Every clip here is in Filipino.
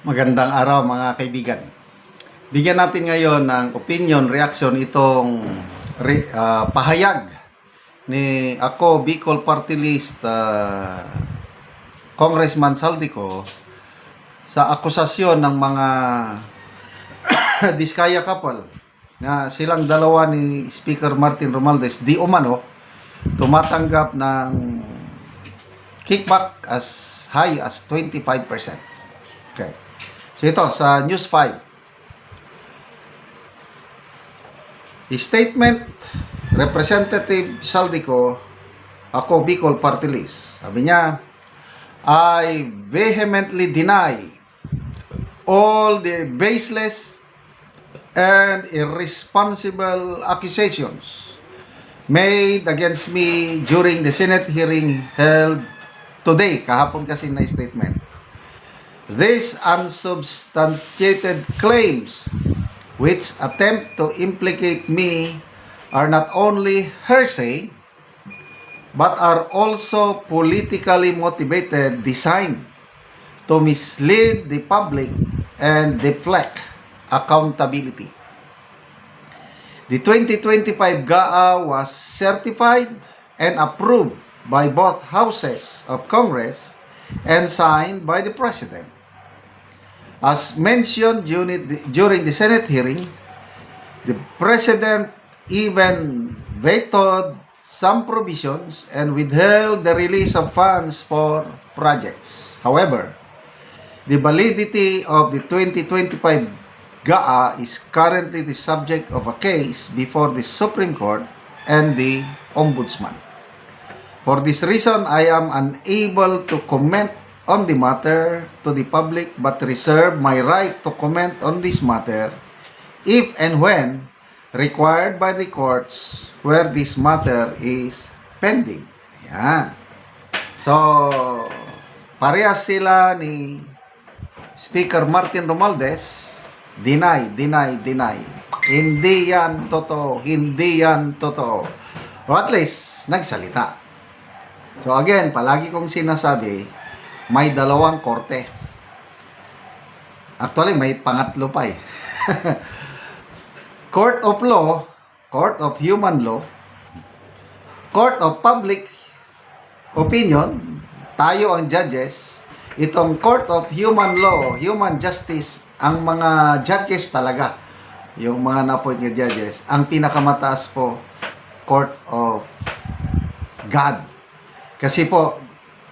Magandang araw mga kaibigan. Bigyan natin ngayon ng opinion, reaction itong re- ah, pahayag ni ako Bicol Party List ah, Congressman Saldico sa akusasyon ng mga Diskaya couple na silang dalawa ni Speaker Martin Romualdez di umano tumatanggap ng kickback as high as 25%. Okay. So ito, sa News 5. Statement, Representative Saldico, ako Bicol Party List. Sabi niya, I vehemently deny all the baseless and irresponsible accusations made against me during the Senate hearing held today. Kahapon kasi na statement. These unsubstantiated claims which attempt to implicate me are not only hearsay but are also politically motivated designed to mislead the public and deflect accountability. The 2025 GAA was certified and approved by both houses of Congress and signed by the President. As mentioned during the, Senate hearing, the President even vetoed some provisions and withheld the release of funds for projects. However, the validity of the 2025 GAA is currently the subject of a case before the Supreme Court and the Ombudsman. For this reason, I am unable to comment on the matter to the public but reserve my right to comment on this matter if and when required by the courts where this matter is pending. Yan. So, parehas sila ni Speaker Martin Romualdez, deny, deny, deny. Hindi yan totoo, hindi yan totoo. O at least, nagsalita. So again, palagi kong sinasabi, may dalawang korte. Actually, may pangatlo pa eh. Court of Law, Court of Human Law, Court of Public Opinion, tayo ang judges, itong Court of Human Law, Human Justice, ang mga judges talaga, yung mga na-appoint nga judges, ang pinakamataas po, Court of God. Kasi po,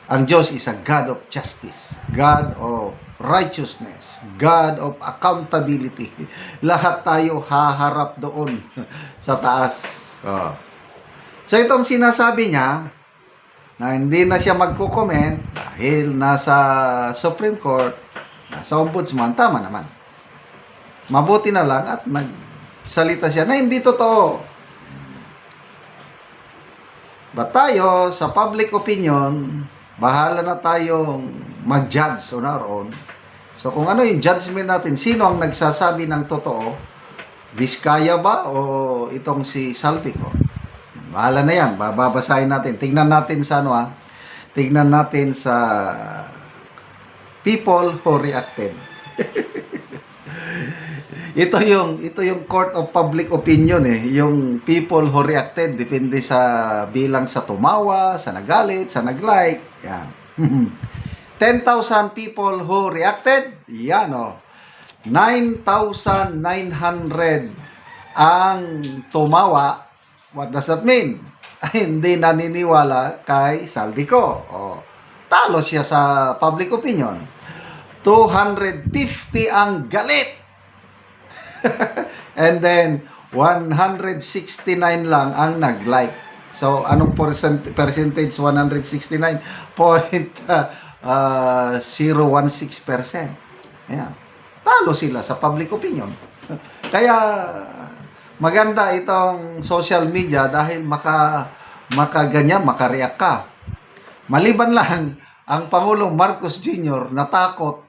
ang Diyos is a God of justice, God of righteousness, God of accountability. Lahat tayo haharap doon sa taas. Oh. So itong sinasabi niya, na hindi na siya magko-comment dahil nasa Supreme Court, nasa Ombudsman, tama naman. Mabuti na lang at nagsalita siya na hindi totoo. But tayo, sa public opinion, bahala na tayong mag-judge on our own. So kung ano yung judgment natin, sino ang nagsasabi ng totoo? Vizcaya ba o itong si Saltico? Bahala na yan, babasahin natin. Tingnan natin sa ano ah. Tingnan natin sa people who reacted. ito yung ito yung court of public opinion eh, yung people who reacted depende sa bilang sa tumawa, sa nagalit, sa naglike. Yan. 10,000 people who reacted. Yan oh. 9,900 ang tumawa. What does that mean? Ay, hindi naniniwala kay Saldico. Oh, talo siya sa public opinion. 250 ang galit. And then, 169 lang ang nag-like. So, anong percent percentage 169? Point uh, 016%. Ayan. Talo sila sa public opinion. Kaya, maganda itong social media dahil maka makaganyan, makareact ka. Maliban lang, ang Pangulong Marcos Jr. natakot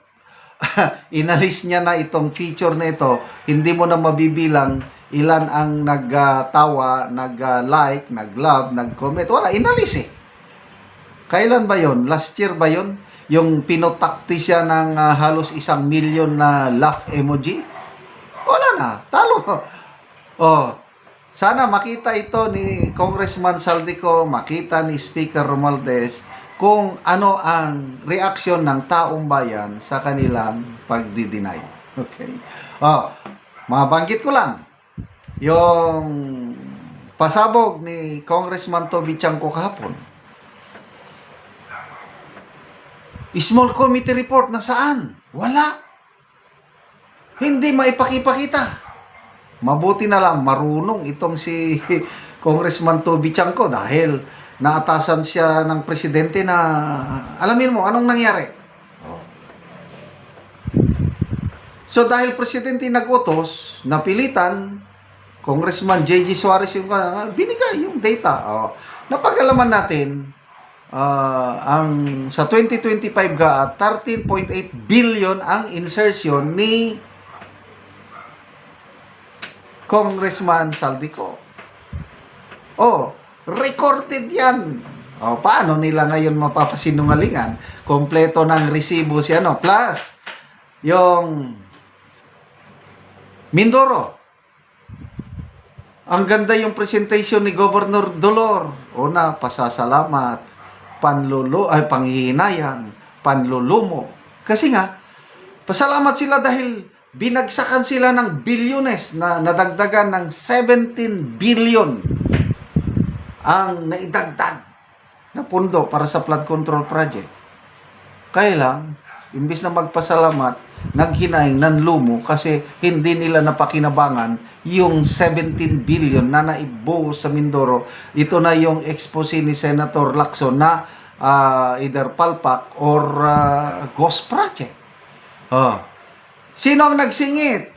inalis niya na itong feature na ito, hindi mo na mabibilang ilan ang nagtawa, nag-like, nag-love, nag-comment. Wala, inalis eh. Kailan ba yon? Last year ba yon? yung pinotakti siya ng ah, halos isang milyon na laugh emoji. Wala na, talo. Oh, sana makita ito ni Congressman Saldico, makita ni Speaker Romualdez kung ano ang reaksyon ng taong bayan sa kanilang pagdi-deny. Okay? Oh, mabanggit ko lang yung pasabog ni Congressman Toby Chanco kahapon. Small committee report na saan? Wala. Hindi maipakipakita. Mabuti na lang marunong itong si Congressman Toby Chanco dahil naatasan siya ng presidente na alamin mo anong nangyari. Oh. So dahil presidente nag-utos, napilitan, Congressman J.G. Suarez yung uh, binigay yung data. Oh. Napag-alaman natin, ah, ang sa 2025 ga 13.8 billion ang insertion ni Congressman Saldico. Oh, recorded yan. Oh, paano nila ngayon mapapasinungalingan? Kompleto ng resibo si ano. Plus, yung Mindoro. Ang ganda yung presentation ni Governor Dolor. Una, pasasalamat, panlulo, ay panghihinayang, panlulumo. Kasi nga, pasalamat sila dahil binagsakan sila ng bilyones na nadagdagan ng 17 billion ang naidagdag na pundo para sa flood control project. Kaya lang, imbis na magpasalamat, naghinaing nanlumo kasi hindi nila napakinabangan yung 17 billion na naibuo sa Mindoro. Ito na yung expose ni Senator Lacson na ah, either palpak or ah, ghost project. Oh. Sino ang nagsingit?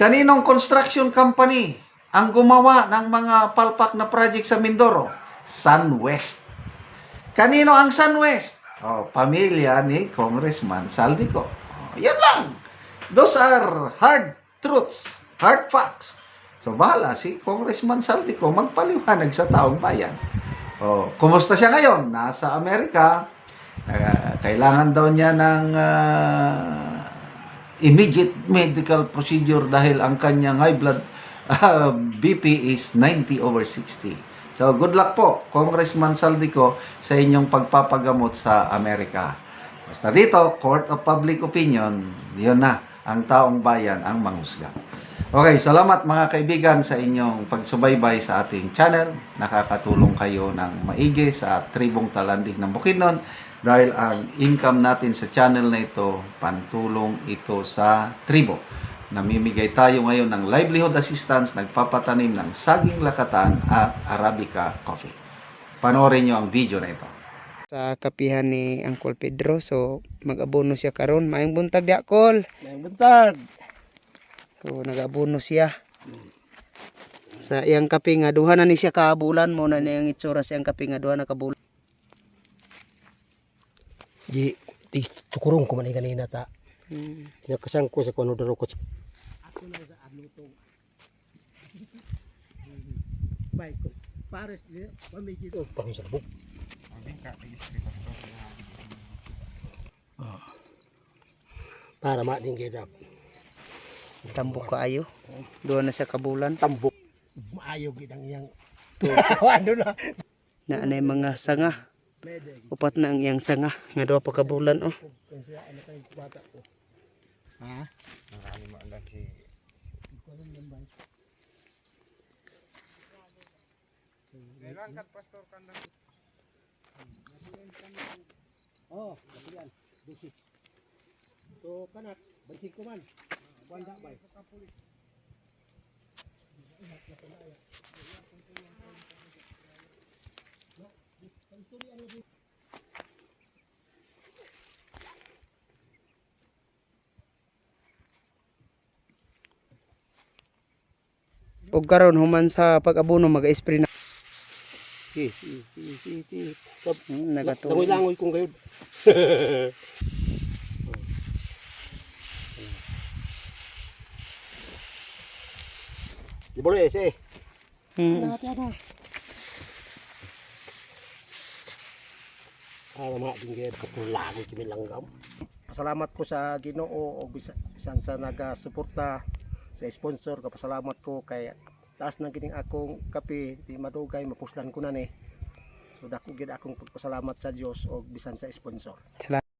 Kaninong construction company ang gumawa ng mga palpak na project sa Mindoro? SunWest. Kanino ang SunWest? Oh, pamilya ni Congressman Saldico. Oh, yan lang. Those are hard truths, hard facts. So, bahala si Congressman Saldico magpaliwanag sa taong bayan. Oh, kumusta siya ngayon? Nasa Amerika. Ah, kailangan daw niya ng ah, immediate medical procedure dahil ang kanyang high blood ah, BP is 90 over 60. So, good luck po, Congressman Saldico, sa inyong pagpapagamot sa Amerika. Basta dito, Court of Public Opinion, yun na, ang taong bayan ang manghusga. Okay, salamat mga kaibigan sa inyong pagsubaybay sa ating channel. Nakakatulong kayo ng maigi sa tribong talandig ng Bukidnon dahil ang income natin sa channel na ito, pantulong ito sa tribo. Namimigay tayo ngayon ng livelihood assistance, nagpapatanim ng saging lakatan at Arabica coffee. Panoorin nyo ang video na ito. sa kapihan ni Uncle Pedro so mag-abono siya karon maayong buntag di Akol Yang buntag. so nag-abono siya sa iyang kape nga duha na ni siya kabulan mo na niyang itsura sa iyang kape nga duha na kabulan Di di tukurong ko man ni kanina ta. hmm. Sinakasang ko sa kuno daro ko. Baik ko. Pares ni pamigi to pang sa buk. Para ma din gidap. tambok kaayo duha na siya kabulan Tambok. Maayo gid ang iyang ano na. na anay mga sanga upat na ang iyang sanga nga duha pa kabulan oh Ha? Oh, kapilian. Dusit. So, kanak, bersih ko man. Wanda bay. Ug karon human sa pag-abono mag-spray na. Sab, Hmm, nagatuloy. langoy-langoy kong gayon. Di boleh sih. Hmm. Hati-hati. Para mga dinggir kapulago kami langgam. Pasalamat ko sa Ginoo o bisa- bisan sa naga-suporta sa sponsor kapasalamat ko kay taas na gining akong kape di madugay mapuslan ko na ni. So dako gid akong pagpasalamat sa Dios o bisan sa sponsor. Salamat.